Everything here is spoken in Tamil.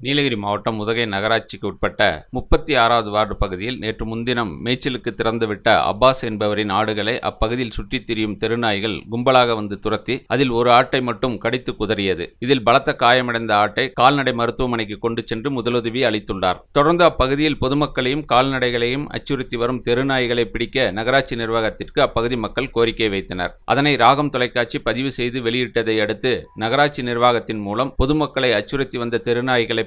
நீலகிரி மாவட்டம் உதகை நகராட்சிக்கு உட்பட்ட முப்பத்தி ஆறாவது வார்டு பகுதியில் நேற்று முன்தினம் மேய்ச்சலுக்கு திறந்துவிட்ட அப்பாஸ் என்பவரின் ஆடுகளை அப்பகுதியில் சுற்றித் திரியும் தெருநாய்கள் கும்பலாக வந்து துரத்தி அதில் ஒரு ஆட்டை மட்டும் கடித்து குதறியது. இதில் பலத்த காயமடைந்த ஆட்டை கால்நடை மருத்துவமனைக்கு கொண்டு சென்று முதலுதவி அளித்துள்ளார். தொடர்ந்து அப்பகுதியில் பொதுமக்களையும் கால்நடைகளையும் அச்சுறுத்தி வரும் தெருநாய்களை பிடிக்க நகராட்சி நிர்வாகத்திற்கு அப்பகுதி மக்கள் கோரிக்கை வைத்தனர். அதனை ராகம் தொலைக்காட்சி பதிவு செய்து வெளியிட்டதை அடுத்து நகராட்சி நிர்வாகத்தின் மூலம் பொதுமக்களை அச்சுறுத்தி வந்த தெருநாய்களை